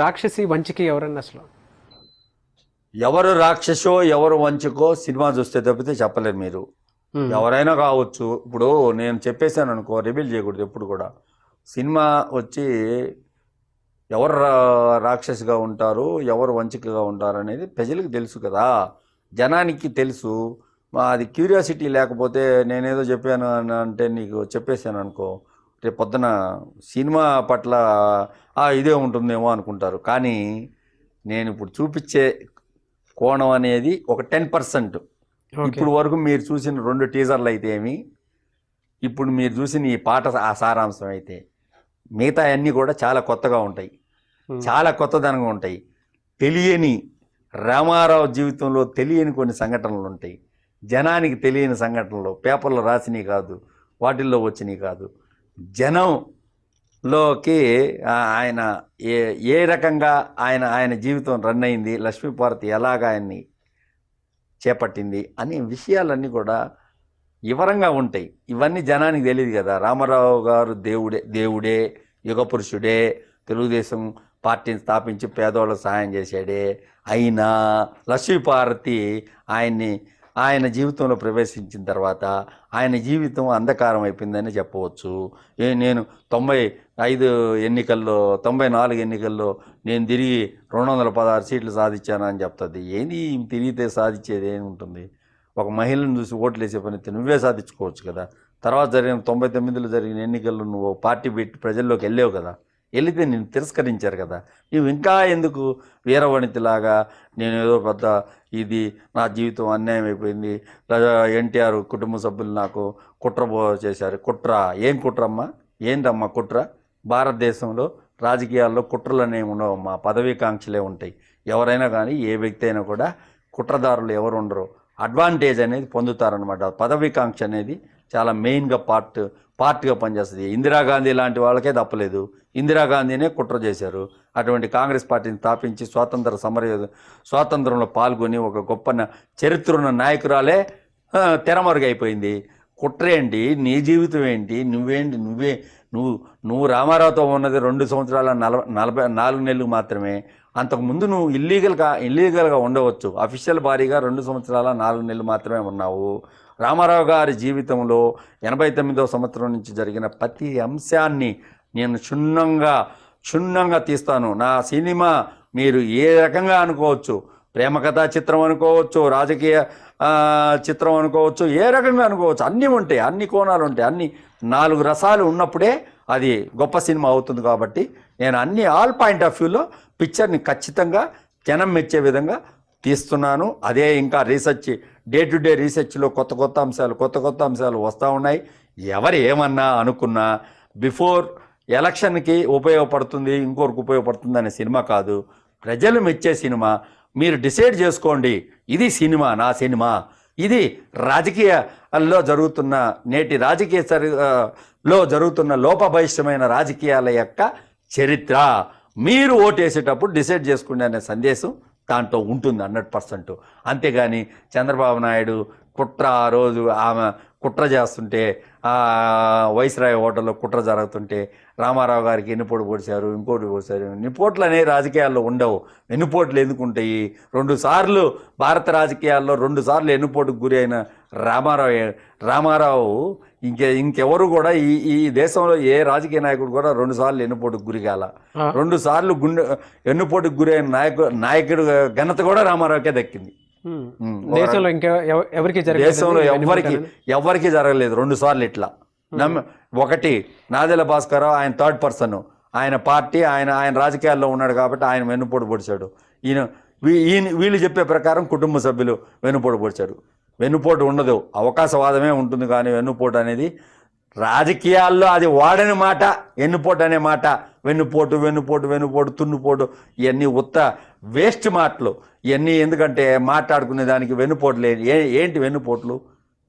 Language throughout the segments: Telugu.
రాక్షసి వంచికి ఎవరన్నా అసలు? ఎవరు రాక్షసో ఎవరు వంచుకో సినిమా చూస్తే తప్పితే చెప్పలేరు మీరు. ఎవరైనా కావచ్చు. ఇప్పుడు నేను చెప్పేశాను అనుకో రివీల్ చేయకూడదు ఎప్పుడు కూడా. సినిమా వచ్చి ఎవరు రా- రాక్షసిగా ఉంటారు ఎవరు వంచికగా ఉంటారు అనేది ప్రజలకు తెలుసు కదా. జనానికి తెలుసు. మా అది క్యూరియాసిటీ లేకపోతే నేనేదో చెప్పాను అని అంటే నీకు చెప్పేశాను అనుకో రేపు పొద్దున సినిమా పట్ల "ఆ, ఇదే ఉంటుందేమో అనుకుంటారు. కానీ నేను ఇప్పుడు చూపించే కోణం అనేది ఒక టెన్ పర్సెంట్. ఇప్పుడు వరకు మీరు చూసిన రెండు టీజర్లు అయితే ఏమి? ఇప్పుడు మీరు చూసిన ఈ పాట ఆ సారాంశం అయితే మిగతా అన్నీ కూడా చాలా కొత్తగా ఉంటాయి. చాలా కొత్తదనంగా ఉంటాయి. తెలియని రామారావు జీవితంలో తెలియని కొన్ని సంఘటనలు ఉంటాయి. జనానికి తెలియని సంఘటనలు పేపర్లో రాసినవి కాదు వాటిల్లో వచ్చినవి కాదు. జనంలోకి ఆయన ఏ ఏ రకంగా ఆయన ఆయన జీవితం రన్ అయింది లక్ష్మీపార్వతి ఎలాగ ఆయన్ని చేపట్టింది అనే విషయాలన్నీ కూడా వివరంగా ఉంటాయి. ఇవన్నీ జనానికి తెలియదు కదా. రామారావు గారు దేవుడే దేవుడే యుగపురుషుడే తెలుగుదేశం పార్టీని స్థాపించి పేదవాళ్ళకు సహాయం చేశాడే. అయినా లక్ష్మీపార్వతి ఆయన్ని ఆయన జీవితంలో ప్రవేశించిన తర్వాత ఆయన జీవితం అంధకారం అయిపోయిందని చెప్పవచ్చు. ఏ నేను తొంభై ఐదు ఎన్నికల్లో తొంభై నాలుగు ఎన్నికల్లో నేను తిరిగి రెండు వందల పదహారు సీట్లు సాధించానని చెప్తుంది. ఏంది తిరిగితే సాధించేది ఏమి ఉంటుంది? ఒక మహిళను చూసి ఓట్లు వేసే పని నువ్వే సాధించుకోవచ్చు కదా. తర్వాత జరిగిన తొంభై తొమ్మిదిలో జరిగిన ఎన్నికల్లో నువ్వు పార్టీ పెట్టి ప్రజల్లోకి వెళ్ళావు కదా. వెళితే నేను తిరస్కరించారు కదా. నువ్వు ఇంకా ఎందుకు వీరవణితిలాగా నేను ఏదో పెద్ద ఇది నా జీవితం అన్యాయం అయిపోయింది. ఎన్టీఆర్ కుటుంబ సభ్యులు నాకు కుట్ర చేశారు. కుట్ర. ఏం కుట్రమ్మా? ఏంటమ్మా కుట్ర? భారతదేశంలో రాజకీయాల్లో కుట్రలు అనేవి ఉండవమ్మా. పదవీకాంక్షలే ఉంటాయి. ఎవరైనా కానీ ఏ వ్యక్తి అయినా కూడా కుట్రదారులు ఎవరు ఉండరు అడ్వాంటేజ్ అనేది పొందుతారనమాట పదవీకాంక్ష అనేది చాలా మెయిన్గా పార్ట్ పార్ట్గా పనిచేస్తుంది. ఇందిరాగాంధీ లాంటి వాళ్ళకే తప్పలేదు. ఇందిరాగాంధీనే కుట్ర చేశారు. అటువంటి కాంగ్రెస్ పార్టీని స్థాపించి స్వాతంత్ర సమర స్వాతంత్రంలో పాల్గొని ఒక గొప్ప చరిత్రన్న చరిత్ర ఉన్న నాయకురాలే తెరమరుగైపోయింది. కుట్ర ఏంటి నీ జీవితం ఏంటి? నువ్వేంటి? నువ్వే నువ్వు నువ్వు రామారావుతో ఉన్నది రెండు సంవత్సరాల నలభై నలభై నాలుగు నెలలు మాత్రమే. అంతకుముందు నువ్వు ఇల్లీగల్గా ఇల్లీగల్గా ఉండవచ్చు. అఫీషియల్ భారీగా రెండు సంవత్సరాల నాలుగు నెలలు మాత్రమే ఉన్నావు. రామారావు గారి జీవితంలో ఎనభై తొమ్మిదవ సంవత్సరం నుంచి జరిగిన ప్రతి అంశాన్ని నేను క్షుణ్ణంగా క్షుణ్ణంగా తీస్తాను. నా సినిమా మీరు ఏ రకంగా అనుకోవచ్చు ప్రేమ కథా చిత్రం అనుకోవచ్చు రాజకీయ చిత్రం అనుకోవచ్చు ఏ రకంగా అనుకోవచ్చు అన్నీ ఉంటాయి అన్ని కోణాలు ఉంటాయి అన్ని నాలుగు రసాలు ఉన్నప్పుడే అది గొప్ప సినిమా అవుతుంది కాబట్టి నేను అన్ని ఆల్ పాయింట్ ఆఫ్ వ్యూలో పిక్చర్ని ఖచ్చితంగా జనం మెచ్చే విధంగా తీస్తున్నాను. అదే ఇంకా రీసెర్చ్ డే టు డే రీసెర్చ్లో కొత్త కొత్త అంశాలు కొత్త కొత్త అంశాలు వస్తూ ఉన్నాయి. ఎవరు ఏమన్నా అనుకున్నా బిఫోర్ ఎలక్షన్కి ఉపయోగపడుతుంది ఇంకొకరికి ఉపయోగపడుతుంది అనే సినిమా కాదు. ప్రజలు మెచ్చే సినిమా. మీరు డిసైడ్ చేసుకోండి. ఇది సినిమా నా సినిమా. ఇది రాజకీయాల్లో జరుగుతున్న నేటి రాజకీయ లో జరుగుతున్న లోపభయిష్టమైన రాజకీయాల యొక్క చరిత్ర. మీరు ఓటేసేటప్పుడు డిసైడ్ చేసుకోండి అనే సందేశం దాంట్లో ఉంటుంది హండ్రెడ్ పర్సెంట్. అంతేగాని చంద్రబాబు నాయుడు కుట్ర ఆ రోజు ఆమె కుట్ర చేస్తుంటే వైస్రాయ్ హోటల్లో కుట్ర జరుగుతుంటే రామారావు గారికి ఎన్నిపోటు పొడిచారు ఇంకోటి పొడిచారు ఎన్నిపోట్లు అనేవి రాజకీయాల్లో ఉండవు. ఎన్నిపోట్లు ఎందుకు ఉంటాయి? రెండు సార్లు భారత రాజకీయాల్లో రెండు సార్లు ఎన్నిపోటుకు గురి అయిన రామారావు రామారావు ఇంకే ఇంకెవరు కూడా ఈ ఈ దేశంలో ఏ రాజకీయ నాయకుడు కూడా రెండు సార్లు ఎన్నుపోటుకు గురి కాల. ఆ. రెండు సార్లు గుండె ఎన్నుపోటుకు గురి అయిన నాయకుడు నాయకుడు ఘనత కూడా రామారావుకే దక్కింది. దేశంలో ఇంకా ఎవ- ఎవరికి దేశంలో ఉంటాయని. ఎవ్వరికి జరగలేదు రెండు సార్లు ఇట్లా. నమ్మ ఒకటి నాదెల భాస్కరరావు ఆయన థర్డ్ పర్సన్. ఆయన పార్టీ ఆయన ఆయన రాజకీయాల్లో ఉన్నాడు కాబట్టి ఆయన వెన్నుపోటు పొడిచాడు. ఈయన ఈయన వీళ్ళు చెప్పే ప్రకారం కుటుంబ సభ్యులు వెన్నుపోటు పొడిచారు. వెన్నుపోటు ఉండదు. అవకాశవాదమే ఉంటుంది కానీ వెన్నుపోటు అనేది రాజకీయాల్లో అది వాడని మాట వెన్నుపోటు అనే మాట. వెన్నుపోటు వెన్నుపోటు వెన్నుపోటు తున్నుపోటు ఇవన్నీ ఉత్త వేస్ట్ మాటలు. ఇవన్నీ ఎందుకంటే మాట్లాడుకునే దానికి వెన్నుపోట్లు ఏ- ఏ ఏంటి వెన్నుపోట్లు?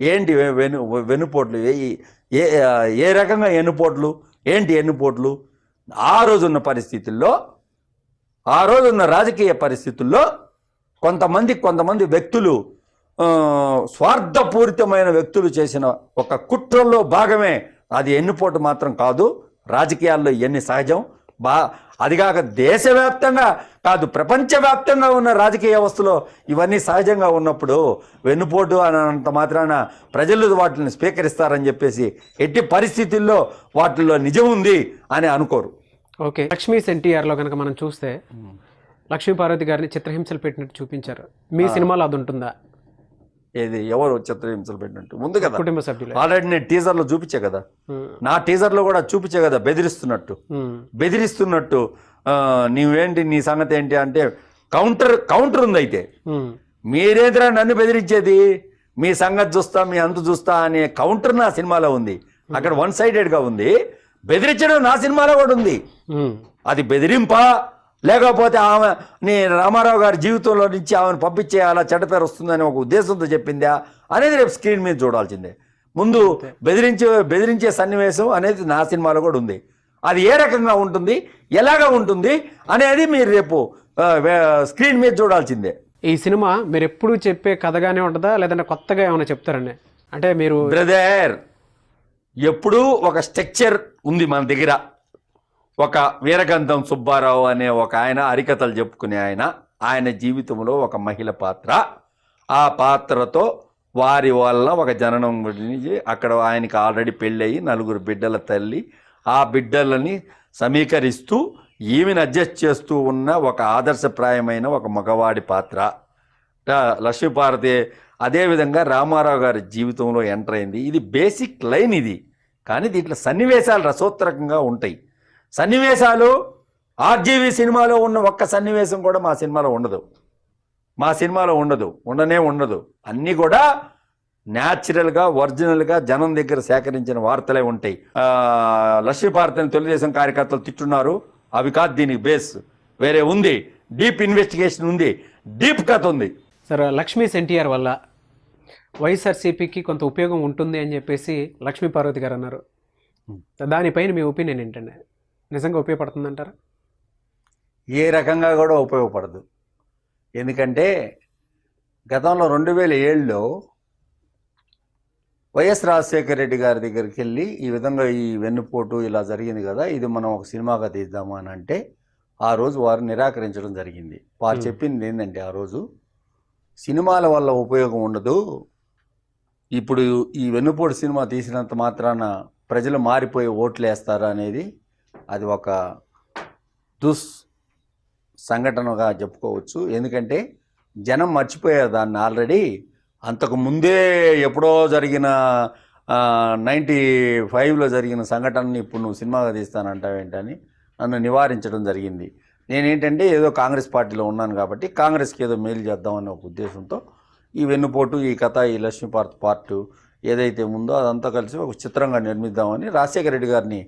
ఏంటి వెను వెన్నుపోట్లు? ఏ- ఏ ఏ రకంగా ఎన్నుపోట్లు? ఏంటి ఎన్నుపోట్లు? ఆ రోజున్న పరిస్థితుల్లో ఆ రోజున్న రాజకీయ పరిస్థితుల్లో కొంతమంది కొంతమంది వ్యక్తులు స్వార్థపూరితమైన వ్యక్తులు చేసిన ఒక కుట్రలో భాగమే అది ఎన్నుపోటు మాత్రం కాదు. రాజకీయాల్లో ఇవన్నీ సహజం. బా అదిగాక దేశవ్యాప్తంగా కాదు ప్రపంచవ్యాప్తంగా ఉన్న రాజకీయ వ్యవస్థలో ఇవన్నీ సహజంగా ఉన్నప్పుడు వెన్నుపోటు అన్నంత మాత్రాన ప్రజలు వాటిని స్వీకరిస్తారని చెప్పేసి ఎట్టి పరిస్థితుల్లో వాటిల్లో నిజం ఉంది అని అనుకోరు. ఓకే లక్ష్మీ ఎన్టీఆర్లో కనుక మనం చూస్తే లక్ష్మీ పార్వతి గారిని చిత్రహింసలు పెట్టినట్టు చూపించారు. మీ సినిమాలో అది ఉంటుందా ఏది? ఎవరు చిత్రహింసలు పెట్టినట్టు? ముందు కదా. కుటుంబ సభ్యులు. ఆల్రెడీ నేను టీజర్లో చూపించే కదా. నా టీజర్లో కూడా చూపించే కదా బెదిరిస్తున్నట్టు. బెదిరిస్తున్నట్టు ఆ, నీవేంటి నీ సంగతి ఏంటి అంటే కౌంటర్ కౌంటర్ ఉంది అయితే. మీరేదిరా నన్ను బెదిరించేది? మీ సంగతి చూస్తా మీ అంతు చూస్తా అనే కౌంటర్ నా సినిమాలో ఉంది. అక్కడ వన్ సైడెడ్గా ఉంది. బెదిరించడం నా సినిమాలో కూడా ఉంది. అది బెదిరింపా? లేకపోతే ఆమె నీ రామారావు గారి జీవితంలో నుంచి ఆమెను పంపించేయాలా చెడ్డ పేరు వస్తుందని ఒక ఉద్దేశంతో చెప్పిందా? అనేది రేపు స్క్రీన్ మీద చూడాల్సిందే. ముందు బెదిరించే బెదిరించే సన్నివేశం అనేది నా సినిమాలో కూడా ఉంది. అది ఏ రకంగా ఉంటుంది ఎలాగా ఉంటుంది అనేది మీరు రేపు స్క్రీన్ మీద చూడాల్సిందే. ఈ సినిమా మీరు ఎప్పుడు చెప్పే కథగానే ఉంటుందా? లేదంటే కొత్తగా ఏమైనా చెప్తారండి? అంటే మీరు బ్రదర్ ఎప్పుడూ ఒక స్ట్రక్చర్ ఉంది మన దగ్గర. ఒక వీరగంధం సుబ్బారావు అనే ఒక ఆయన హరికథలు చెప్పుకునే ఆయన ఆయన జీవితంలో ఒక మహిళ పాత్ర. ఆ పాత్రతో వారి వల్ల ఒక జననం గురించి అక్కడ ఆయనకి ఆల్రెడీ పెళ్ళయి నలుగురు బిడ్డల తల్లి ఆ బిడ్డలని సమీకరిస్తూ ఈమెను అడ్జస్ట్ చేస్తూ ఉన్న ఒక ఆదర్శప్రాయమైన ఒక మగవాడి పాత్ర. లక్ష్మీపార్వతి అదేవిధంగా రామారావు గారి జీవితంలో ఎంటర్ అయింది. ఇది బేసిక్ లైన్ ఇది. కానీ దీంట్లో సన్నివేశాలు రసోత్తరకంగా ఉంటాయి. సన్నివేశాలు ఆర్జీవి సినిమాలో ఉన్న ఒక్క సన్నివేశం కూడా మా సినిమాలో ఉండదు. మా సినిమాలో ఉండదు. ఉండనే ఉండదు. అన్నీ కూడా న్యాచురల్గా ఒరిజినల్గా జనం దగ్గర సేకరించిన వార్తలే ఉంటాయి. ఆ, లక్ష్మీపార్వతిని తెలుగుదేశం కార్యకర్తలు తిట్టున్నారు. అవి కాదు దీనికి బేస్. వేరే ఉంది. డీప్ ఇన్వెస్టిగేషన్ ఉంది. డీప్ కథ ఉంది. సార్ లక్ష్మీ ఎన్టీఆర్ వల్ల వైఎస్ఆర్సీపీకి కొంత ఉపయోగం ఉంటుంది అని చెప్పేసి లక్ష్మీ పార్వతి గారు అన్నారు. దానిపైన మీ ఒపీనియన్ ఏంటండి? నిజంగా ఉపయోగపడుతుందంటారా? ఏ రకంగా కూడా ఉపయోగపడదు. ఎందుకంటే గతంలో రెండు వేల ఏడులో వైఎస్ రాజశేఖర రెడ్డి గారి దగ్గరికి వెళ్ళి ఈ విధంగా ఈ వెన్నుపోటు ఇలా జరిగింది కదా ఇది మనం ఒక సినిమాగా తీద్దామా అని అంటే ఆ రోజు వారు నిరాకరించడం జరిగింది. వారు. చెప్పింది ఏంటంటే ఆ రోజు సినిమాల వల్ల ఉపయోగం ఉండదు. ఇప్పుడు ఈ వెన్నుపోటు సినిమా తీసినంత మాత్రాన ప్రజలు మారిపోయి ఓట్లు వేస్తారా అనేది అది ఒక దుస్ సంఘటనగా చెప్పుకోవచ్చు. ఎందుకంటే జనం మర్చిపోయారు దాన్ని ఆల్రెడీ. అంతకు ముందే ఎప్పుడో జరిగిన నైంటీ ఫైవ్లో జరిగిన సంఘటనని ఇప్పుడు నువ్వు సినిమాగా తీస్తానంటావేంటని నన్ను నివారించడం జరిగింది. నేనేంటంటే ఏదో కాంగ్రెస్ పార్టీలో ఉన్నాను కాబట్టి కాంగ్రెస్కి ఏదో మేలు చేద్దామనే ఒక ఉద్దేశంతో ఈ వెన్నుపోటు ఈ కథ ఈ లక్ష్మీపార్త్ పార్ట్ ఏదైతే ఉందో అదంతా కలిసి ఒక చిత్రంగా నిర్మిద్దామని రాజశేఖర రెడ్డి గారిని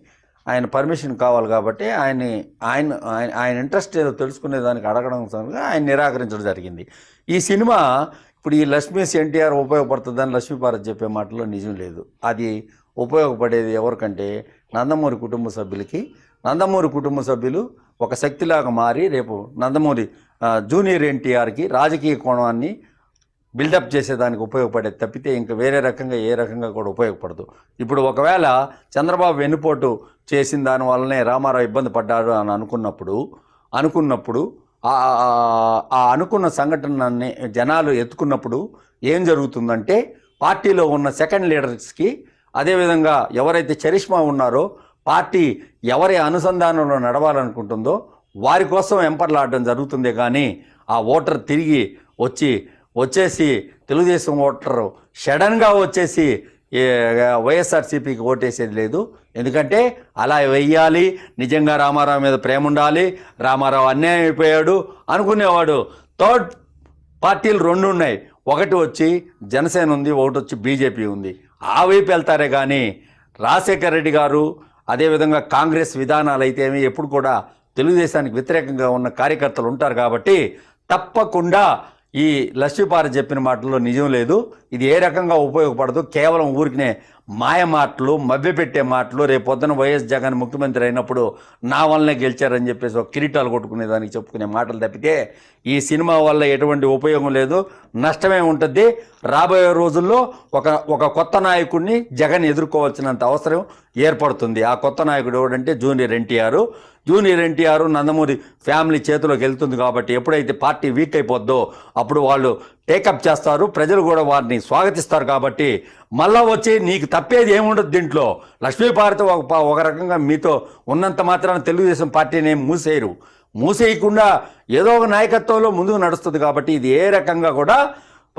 ఆయన పర్మిషన్ కావాలి కాబట్టి ఆయన్ని ఆయన ఆయన ఆయన ఇంట్రెస్ట్ ఏదో తెలుసుకునే దానికి అడగడం ఆయన నిరాకరించడం జరిగింది. ఈ సినిమా ఇప్పుడు ఈ లక్ష్మీస్ ఎన్టీఆర్ ఉపయోగపడుతుందని లక్ష్మీపార్వతి చెప్పే మాటలో నిజం లేదు. అది ఉపయోగపడేది ఎవరికంటే నందమూరి కుటుంబ సభ్యులకి. నందమూరి కుటుంబ సభ్యులు ఒక శక్తిలాగా మారి రేపు నందమూరి జూనియర్ ఎన్టీఆర్కి రాజకీయ కోణాన్ని బిల్డప్ చేసేదానికి ఉపయోగపడేది తప్పితే ఇంకా వేరే రకంగా ఏ రకంగా కూడా ఉపయోగపడదు. ఇప్పుడు ఒకవేళ చంద్రబాబు వెన్నుపోటు చేసిన దాని వల్లనే రామారావు ఇబ్బంది పడ్డాడు అని అనుకున్నప్పుడు అనుకున్నప్పుడు ఆ అనుకున్న సంఘటనని జనాలు ఎత్తుకున్నప్పుడు ఏం జరుగుతుందంటే పార్టీలో ఉన్న సెకండ్ లీడర్స్కి అదేవిధంగా ఎవరైతే చరిష్మా ఉన్నారో పార్టీ ఎవరి అనుసంధానంలో నడవాలనుకుంటుందో వారి కోసం ఎంపర్లాడడం జరుగుతుంది కానీ ఆ ఓటర్ తిరిగి వచ్చి వచ్చేసి తెలుగుదేశం ఓటర్ సడన్గా వచ్చేసి వైఎస్ఆర్సీపీకి ఓటేసేది లేదు. ఎందుకంటే అలా వెయ్యాలి నిజంగా రామారావు మీద ప్రేమ ఉండాలి రామారావు అన్యాయం అయిపోయాడు అనుకునేవాడు. థర్డ్ పార్టీలు రెండు ఉన్నాయి. ఒకటి వచ్చి జనసేన ఉంది ఒకటి వచ్చి బీజేపీ ఉంది. ఆ వైపు వెళ్తారే కానీ రాజశేఖర రెడ్డి గారు అదేవిధంగా కాంగ్రెస్ విధానాలు అయితే ఏమి ఎప్పుడు కూడా తెలుగుదేశానికి వ్యతిరేకంగా ఉన్న కార్యకర్తలు ఉంటారు కాబట్టి తప్పకుండా ఈ లక్ష్మీపార చెప్పిన మాటల్లో నిజం లేదు. ఇది ఏ రకంగా ఉపయోగపడదు? కేవలం ఊరికినే మాయ మాటలు మభ్యపెట్టే మాటలు రేపు పొద్దున వైఎస్ జగన్ ముఖ్యమంత్రి అయినప్పుడు నా వల్లనే గెలిచారని చెప్పేసి ఒక కిరీటాలు కొట్టుకునేదానికి చెప్పుకునే మాటలు తప్పితే ఈ సినిమా వల్ల ఎటువంటి ఉపయోగం లేదు. నష్టమే ఉంటుంది. రాబోయే రోజుల్లో ఒక ఒక కొత్త నాయకుడిని జగన్ ఎదుర్కోవాల్సినంత అవసరం ఏర్పడుతుంది. ఆ కొత్త నాయకుడు ఎవడంటే junior NTR. Junior NTR Nandamuri family చేతిలోకి వెళ్తుంది కాబట్టి ఎప్పుడైతే పార్టీ వీక్ అయిపోద్దో అప్పుడు వాళ్ళు టేకప్ చేస్తారు. ప్రజలు కూడా వారిని స్వాగతిస్తారు కాబట్టి మళ్ళా వచ్చి నీకు తప్పేది ఏముండదు దీంట్లో. లక్ష్మీపార్వతి ఒక ఒక రకంగా మీతో ఉన్నంత మాత్రాన తెలుగుదేశం పార్టీని ఏం మూసేయరు. మూసేయకుండా ఏదో ఒక నాయకత్వంలో ముందుకు నడుస్తుంది కాబట్టి ఇది ఏ రకంగా కూడా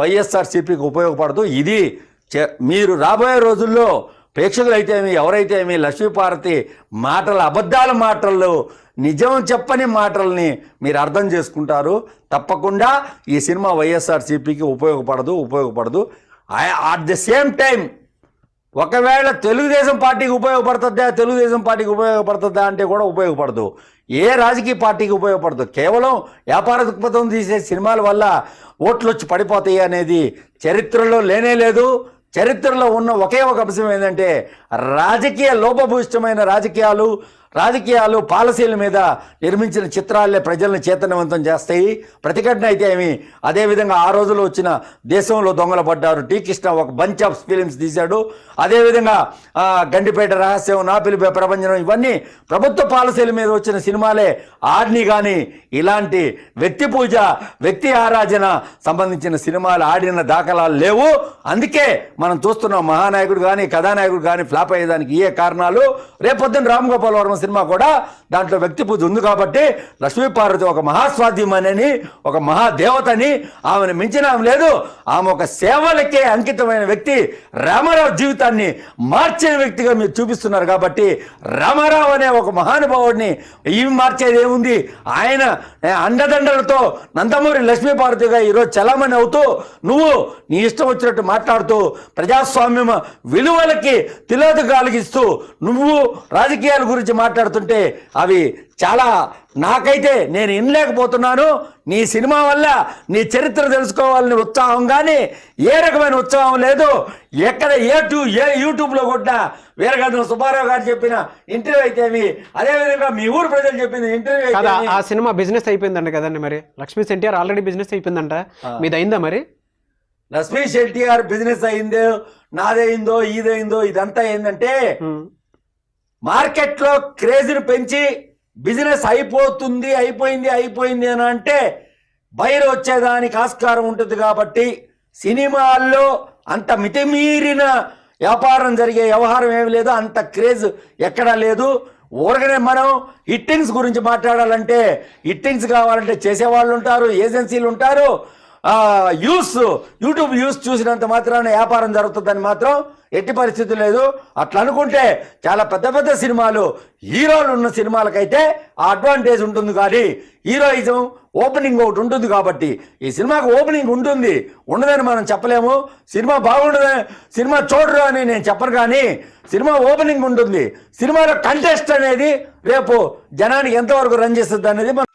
వైఎస్ఆర్సీపీకి ఉపయోగపడదు. ఇది చే- మీరు రాబోయే రోజుల్లో ప్రేక్షకులు అయితే ఏమి ఎవరైతే ఏమి లక్ష్మీపార్వతి మాటలు అబద్ధాల మాటలు నిజం చెప్పని మాటల్ని మీరు అర్థం చేసుకుంటారు. తప్పకుండా ఈ సినిమా వైఎస్ఆర్సీపీకి ఉపయోగపడదు ఉపయోగపడదు. అట్ ద సేమ్ టైం ఒకవేళ తెలుగుదేశం పార్టీకి ఉపయోగపడుతుందా తెలుగుదేశం పార్టీకి ఉపయోగపడుతుందా అంటే కూడా ఉపయోగపడదు. ఏ రాజకీయ పార్టీకి ఉపయోగపడదు. కేవలం వ్యాపార దృక్పథం తీసే సినిమాల వల్ల ఓట్లు వచ్చి పడిపోతాయి అనేది చరిత్రలో లేనే లేదు. చరిత్రలో ఉన్న ఒకే ఒక అంశం ఏంటంటే రాజకీయ లోపభూయిష్టమైన రాజకీయాలు రాజకీయాలు పాలసీల మీద నిర్మించిన చిత్రాలే ప్రజలను చైతన్యవంతం చేస్తాయి. ప్రతిఘటన అయితే ఏమి? అదేవిధంగా ఆ రోజుల్లో వచ్చిన దేశంలో దొంగల పడ్డారు. టీ. కృష్ణ ఒక బంచ్ ఆఫ్ ఫిలిమ్స్ తీశాడు. అదేవిధంగా గండిపేట రహస్యం నా పిలిపే ప్రపంచం ఇవన్నీ ప్రభుత్వ పాలసీల మీద వచ్చిన సినిమాలే. ఆడిని కానీ ఇలాంటి వ్యక్తి పూజ వ్యక్తి ఆరాధన సంబంధించిన సినిమాలు ఆడిన దాఖలాలు లేవు. అందుకే మనం చూస్తున్నాం మహానాయకుడు కానీ కథానాయకుడు కానీ ఫ్లాప్ అయ్యేదానికి ఏ కారణాలు? రేపొద్దున రామ్ గోపాల్ వర్మ సినిమా కూడా దాంట్లో వ్యక్తి పూజ ఉంది కాబట్టి లక్ష్మీపార్వతి ఒక మహాస్వాధ్యమని ఒక మహాదేవతని ఆమెను మించిన ఆమె లేదు. ఆమె ఒక సేవలకే అంకితమైన వ్యక్తి. రామారావు జీవితాన్ని మార్చిన వ్యక్తిగా మీరు చూపిస్తున్నారు కాబట్టి రామారావు అనే ఒక మహానుభావుడిని ఇవి మార్చేది ఏముంది? ఆయన అండదండలతో నందమూరి లక్ష్మీపార్వతిగా ఈరోజు చలామణి అవుతూ నువ్వు నీ ఇష్టం వచ్చినట్టు మాట్లాడుతూ ప్రజాస్వామ్యం విలువలకి తిలోదక కలిగిస్తూ నువ్వు రాజకీయాల గురించి మాట్లాడుతుంటే అవి చాలా నాకైతే నేను వినలేకపోతున్నాను. నీ సినిమా వల్ల నీ చరిత్ర తెలుసుకోవాలని ఉత్సాహం కానీ ఏ రకమైన ఉత్సాహం లేదు. ఎక్కడ ఏ టూ ఏ యూట్యూబ్లో కొట్టినా వీరగంధం సుబ్బారావు గారు చెప్పిన ఇంటర్వ్యూ అయితేమి అదేవిధంగా మీ ఊరు ప్రజలు చెప్పిన ఇంటర్వ్యూ కదా ఆ సినిమా బిజినెస్ అయిపోయిందంట కదండి మరి. లక్ష్మీ ఎన్టీఆర్ ఆల్రెడీ బిజినెస్ అయిపోయిందంట. మీది అయిందా మరి? లక్ష్మీ శెట్టి గారు బిజినెస్ అయిందో నాదైందో ఇదైందో ఇదంతా ఏంటంటే. మార్కెట్లో క్రేజ్ను పెంచి బిజినెస్ అయిపోతుంది అయిపోయింది అయిపోయింది అని అంటే బయలు వచ్చేదానికి ఆస్కారం ఉంటుంది కాబట్టి సినిమాల్లో అంత మితిమీరిన వ్యాపారం జరిగే వ్యవహారం ఏమి లేదు అంత క్రేజ్ ఎక్కడా లేదు. ఊరకనే మనం హిట్టింగ్స్ గురించి మాట్లాడాలంటే హిట్టింగ్స్ కావాలంటే చేసేవాళ్ళు ఉంటారు ఏజెన్సీలు ఉంటారు యూస్ యూట్యూబ్ యూస్ చూసినంత మాత్రాన వ్యాపారం జరుగుతుందని మాత్రం ఎట్టి పరిస్థితి లేదు. అట్లా అనుకుంటే చాలా పెద్ద పెద్ద సినిమాలు హీరోలు ఉన్న సినిమాలకైతే ఆ అడ్వాంటేజ్ ఉంటుంది కానీ హీరోయిజం ఓపెనింగ్ ఒకటి ఉంటుంది కాబట్టి ఈ సినిమాకి ఓపెనింగ్ ఉంటుంది ఉండదని మనం చెప్పలేము. సినిమా బాగుండదని సినిమా చూడరు అని నేను చెప్పను కానీ సినిమా ఓపెనింగ్ ఉంటుంది. సినిమాలో కంటెస్ట్ అనేది రేపు జనానికి ఎంతవరకు రన్ చేస్తుంది అనేది మనం